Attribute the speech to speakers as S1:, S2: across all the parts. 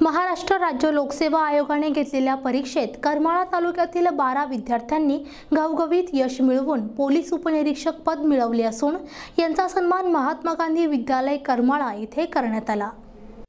S1: महाराष्ट्र राज्य लोकसेवा आयोगाने घेतलेल्या परीक्षेत करमाळा तालुक्यातील बारा विद्यार्थ्यांनी घवघवीत यश मिळवून पोलीस उपनिरीक्षक पद मिळवले असून यांचा सन्मान महात्मा गांधी विद्यालय करमाळा येथे करण्यात आला.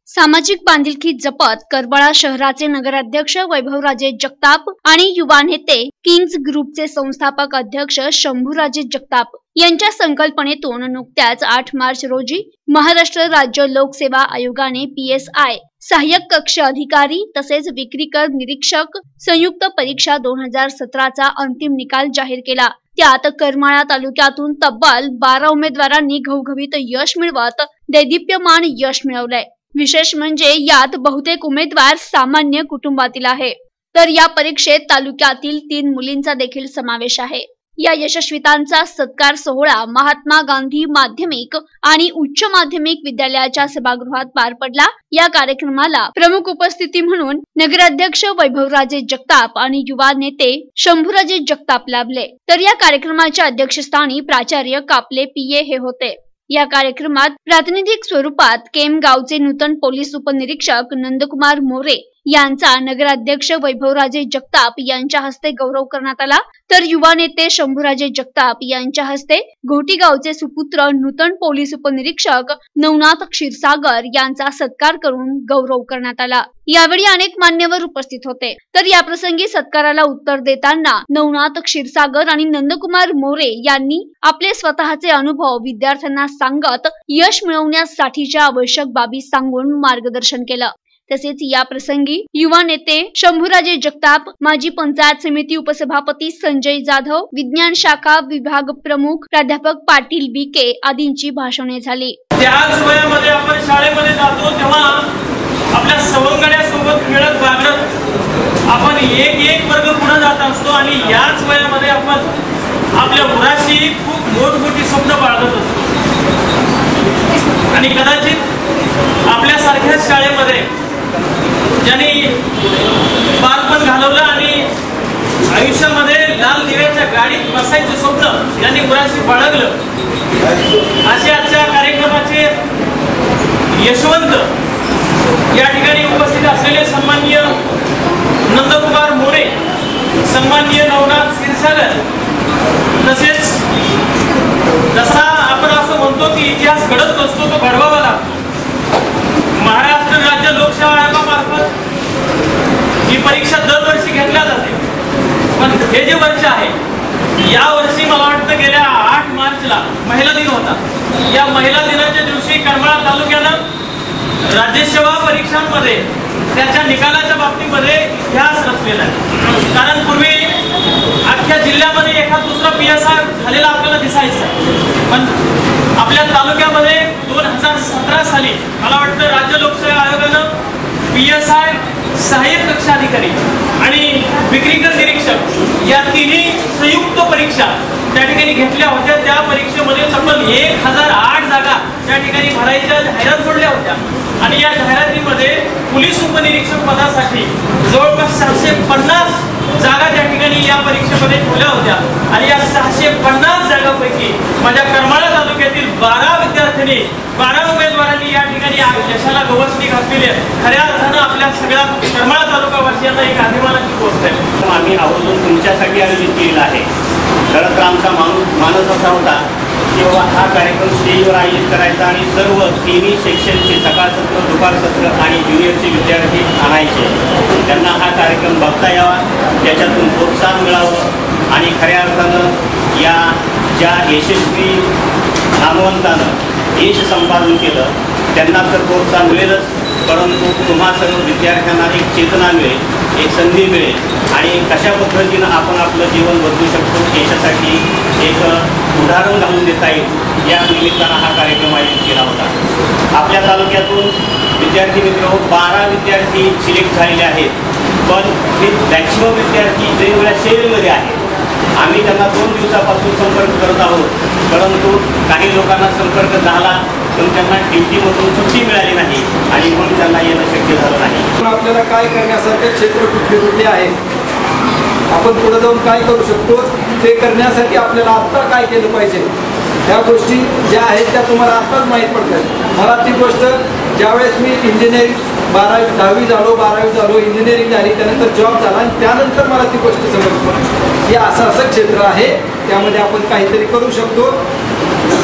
S2: सामाजिक बांधिलकी जपत करबळा शहराचे नगराध्यक्ष वैभवराजे जगताप आणि युवा नेते किंग्ज ग्रुपचे संस्थापक अध्यक्ष शंभूराजे जगताप यांच्या संकल्पनेतून नुकत्याच आठ मार्च रोजी महाराष्ट्र राज्य लोकसेवा आयोगाने पी एस आय सहाय्यक कक्ष अधिकारी तसेच विक्रीकर निरीक्षक संयुक्त परीक्षा दोन हजार सतराचा अंतिम निकाल जाहीर केला. त्यात करमाळा तालुक्यातून तब्बल बारा उमेदवारांनी घवघवीत यश मिळवत दैदिप्यमान यश मिळवलंय. विशेष म्हणजे यात बहुतेक उमेदवार सामान्य कुटुंबातील आहे. तर या परीक्षेत तालुक्यातील तीन मुलींचा देखील समावेश आहे. या यशस्वितांचा सत्कार सोहळा महात्मा गांधी माध्यमिक आणि उच्च माध्यमिक विद्यालयाच्या सभागृहात पार पडला. या कार्यक्रमाला प्रमुख उपस्थिती म्हणून नगराध्यक्ष वैभवराजे जगताप आणि युवा नेते शंभूराजे जगताप लाभले. तर या कार्यक्रमाच्या अध्यक्षस्थानी प्राचार्य कापले पीए हे होते. या कार्यक्रमात प्रातिनिधिक स्वरूपात केम गावचे नूतन पोलीस उपनिरीक्षक नंदकुमार मोरे यांचा नगराध्यक्ष वैभवराजे जगताप यांच्या हस्ते गौरव करण्यात आला. तर युवा नेते शंभूराजे जगताप यांच्या हस्ते घोटीगावचे सुपुत्र नूतन पोलीस उपनिरीक्षक नवनाथ क्षीरसागर यांचा सत्कार करून गौरव करण्यात आला. यावेळी अनेक मान्यवर उपस्थित होते. तर याप्रसंगी सत्काराला उत्तर देताना नवनाथ क्षीरसागर आणि नंदकुमार मोरे यांनी आपले स्वतःचे अनुभव विद्यार्थ्यांना सांगत यश मिळवण्यासाठीच्या आवश्यक बाबी सांगून मार्गदर्शन केलं. तसेच या प्रसंगी युवा नेते शंभूराजे जगताप माजी पंचायत समिती उपसभापती संजय जाधव विज्ञान शाखा विभाग प्रमुख प्राध्यापक पाटील बी के आदींची भाषणे झाली.
S3: त्याच वयामध्ये आपण शाळेमध्ये जातो तेव्हा आपल्या सवंगड्यासोबत मिळत बागडत आपण एक एक वर्ग पुढे जात असतो आणि याच वयामध्ये आपण आपल्या मुलाशी खूप मोठमोठी स्वप्न बाळगत असतो. आणि कदाचित आपल्यासारख्याच शाळेमध्ये ज्यांनी बालपण घालवलं आणि आयुष्यामध्ये लाल दिव्याच्या गाडीत बसायचं स्वप्न ज्यांनी मुलाशी बाळगलं. असे आजच्या कार्यक्रमाचे यशवंत या ठिकाणी उपस्थित असलेले सन्माननीय नंदकुमार मोरे सन्माननीय नवनाथ क्षीरसागर तसेच जसा आपण असं म्हणतो की इतिहास घडत नसतो तो घडवावा लागतो. महाराष्ट्र राज्य लोकसेवा आयोगामार्फत ही परीक्षा दरवर्षी घेतल्या जाते. पण हे जे वर्ष आहे या वर्षी मला वाटतं गेल्या आठ मार्चला महिला दिन होता. या महिला दिनाच्या दिवशी करमाळा तालुक्यानं राज्यसेवा परीक्षांमध्ये त्याच्या निकालाच्या बाबतीमध्ये इतिहास रचलेला आहे. कारण पूर्वी अख्ख्या जिल्ह्यामध्ये एखाद दुसरा पी एस आर झालेला आपल्याला दिसायचं. पण आपल्या तालुक्यामध्ये दोन हजार सतरा साली मला वाटतं राज्य लोकसेवा आयोगानं पी एस आय सहाय्यक कक्षाधिकारी आणि विक्रीकर निरीक्षक या तिन्ही संयुक्त परीक्षा त्या ठिकाणी घेतल्या होत्या. त्या परीक्षेमध्ये तब्बल एक हजार आठ जागा त्या ठिकाणी भरायच्या जाहिरात सोडल्या होत्या. आणि या जाहिरातीमध्ये पोलीस उपनिरीक्षक पदासाठी जवळपास सहाशे पन्नास जागा त्या ठिकाणी या परीक्षेमध्ये ठेवल्या होत्या. आणि या सहाशे पन्नास जागांपैकी माझ्या करमाळा तालुक्यातील बारा विद्यार्थ्यांनी बारा उमेदवारांनी या ठिकाणी यशाला गवसणी घातलेली आहे. खऱ्या अर्थानं आपल्या सगळ्या करमाळा तालुकावासियांना एक अभिमानाची गोष्ट आहे.
S4: आम्ही आवर्जून तुमच्यासाठी आयोजित केलेला आहे. खरं तर आमचा माणूस माणूस असा होता तेव्हा हा कार्यक्रम स्टेजवर आयोजित करायचा आणि सर्व तिन्ही सेक्शनचे सकाळ सत्र दुपार सत्र आणि ज्युनियरचे विद्यार्थी आणायचे त्यांना हा कार्यक्रम बघता यावा त्याच्यातून प्रोत्साहन मिळावं आणि खऱ्या अर्थानं या ज्या यशस्वी नामवंतानं यश संपादन केलं त्यांना तर प्रोत्साहन मिळेलच. परंतु तुम्हा सर्व विद्यार्थ्यांना एक चेतना मिळेल एक संधी मिळेल आणि कशा पद्धतीनं आपण आपलं जीवन बदलू शकतो याच्यासाठी एक उदाहरण घालून देता येईल. या निमित्तानं हा कार्यक्रम आयोजित केला होता. आपल्या तालुक्यातून विद्यार्थी मित्र बारा विद्यार्थी सिलेक्ट झालेले आहेत. पण हे मॅक्सिमम विद्यार्थी वेगवेगळ्या सेलमध्ये आहेत आम्ही त्यांना दोन दिवसात संपर्क करत आहोत परंतु काही लोकांना संपर्क झाला पण त्यांना ड्युटीमधून सुट्टी मिळाली नाही आणि म्हणून त्यांना येणं शक्य झालं नाही.
S5: पण आपल्याला काय करण्यासारखे क्षेत्र कुठले कुठले आहेत आपण पुढे जाऊन काय करू शकतो? ते करण्यासाठी आपल्याला आत्ता काय केलं पाहिजे? ह्या गोष्टी ज्या आहेत त्या तुम्हाला आत्ताच माहीत पडतात. मला ती गोष्ट ज्यावेळेस मी इंजिनिअरिंग बारावी दहावी झालो बारावी झालो इंजिनिअरिंग झाली त्यानंतर जॉब झाला आणि त्यानंतर मला ती गोष्ट समजली. की असं असं क्षेत्र आहे त्यामध्ये आपण काहीतरी करू शकतो.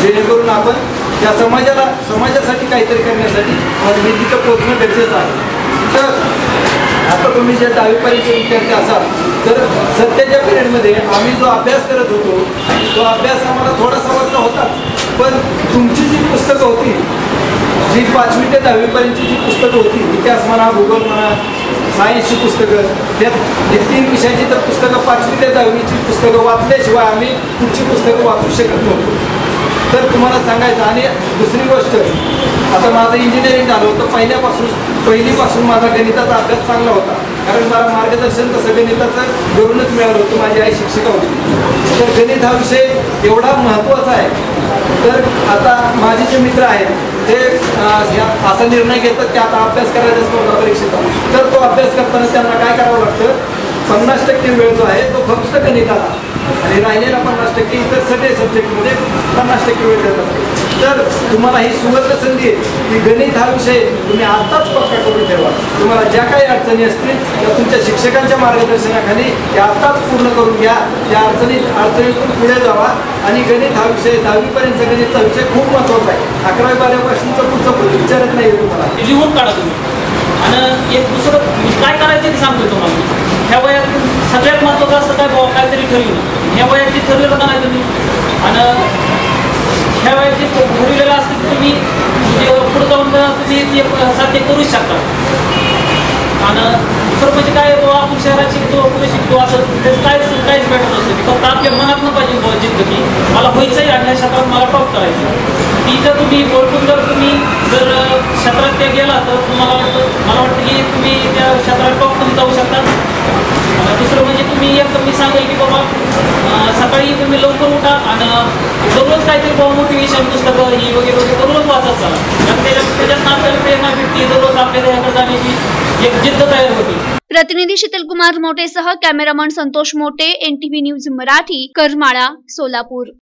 S5: जेणेकरून आपण त्या समाजाला समाजासाठी काहीतरी करण्यासाठी आज मी तिथं पोहोचणं गरजेचं आहे. तर आता तुम्ही जे दहावीपर्यंतचे विद्यार्थी असाल तर सध्याच्या पिरियडमध्ये आम्ही जो अभ्यास करत होतो तो अभ्यास आम्हाला थोडासा वरचा होताच पण तुमची जी पुस्तकं होती जी पाचवी ते दहावीपर्यंतची जी पुस्तकं होती इतिहास म्हणा भूगोल म्हणा सायन्सची पुस्तकं त्यात हे तीन विषयाची तर पुस्तकं पाचवी ते दहावीची पुस्तकं वाचल्याशिवाय आम्ही पुढची पुस्तकं वाचू शकत नव्हतो. तर तुम्हाला सांगायचं आणि दुसरी गोष्ट आता माझं इंजिनिअरिंग झालं होतं पहिल्यापासून. पहिलीपासून माझा गणिताचा अभ्यास चांगला होता. कारण मला मार्गदर्शन तसं गणिताचं घरूनच मिळालं होतं माझी आई शिक्षिका होती. तर गणित हा विषय एवढा महत्त्वाचा आहे. तर आता माझे जे मित्र आहेत ते या- असा निर्णय घेतात की आता अभ्यास करायचा स्पर्धा परीक्षेचा. तर तो अभ्यास करताना त्यांना काय करावं लागतं? पन्नास टक्के वेळ जो आहे तो फक्त गणिताला. आणि राहिलेला पन्नास टक्के इतर सगळे सब्जेक्टमध्ये पन्नास टक्के वेळ देतात तर तुम्हाला ही सुवर्ण संधी आहे. की गणित हा विषय तुम्ही आत्ताच पक्का करून ठेवा. तुम्हाला ज्या काही अडचणी असतील त्या तुमच्या शिक्षकांच्या मार्गदर्शनाखाली त्या आत्ताच पूर्ण करून घ्या. त्या अडचणीत अडचणीतून पुढे जावा. आणि गणित हा विषय दहावीपर्यंत गणितचा विषय खूप महत्त्वाचा आहे. अकरावी बारावीपासूनचा पुढचा पण विचारत नाही तुम्हाला.
S3: ते लिहून काढा तुम्ही. आणि एक दुसरं काय करायचं ते सांगतो तुम्हाला. ह्या वयात सगळ्यात महत्त्वाचं असतं काय बाबा काहीतरी ठरवलं. ह्या वयात जे ठरवलं का नाही तुम्ही? आणि ह्या वयात जे ठरवलेलं असतं ते तुम्ही म्हणजे पुढे जाऊन तुम्ही ते साध्य करू शकता. आणि दुसरं म्हणजे काय बाबा आपण शहरात शिकतो पुढे शिकतो असं त्याचं काहीच काहीच भेटत नसतं. फक्त आपल्या मनात न पाहिजे बुवा जिद्द की. मला व्हायचंय आणि ह्या क्षेत्रात मला टॉप करायचं ती जर तुम्ही ओळखून जर तुम्ही जर क्षेत्रात ते गेला तर तुम्हाला वाटतं मला वाटतं की तुम्ही त्या क्षेत्रात टॉप टॉपमध्ये जाऊ शकता. दुसरं म्हणजे तुम्ही एक मी सांगेल की बाबा सकाळी तुम्ही लवकर उठा आणि दररोज काहीतरी बाबा मोटिवेशन पुस्तकं ही वगैरे वगैरे दररोज वाचत चला. आणि त्याच्यात त्याच्यात आपल्याला प्रेरणा भेटते दररोज आपल्याला ह्याकडे जाण्याची एक जिद्द तयार होती.
S2: प्रतिनिधी Sheetal Kumar मोटेसह cameraman Santosh Mote NTV news Marathi Karmala Solapur.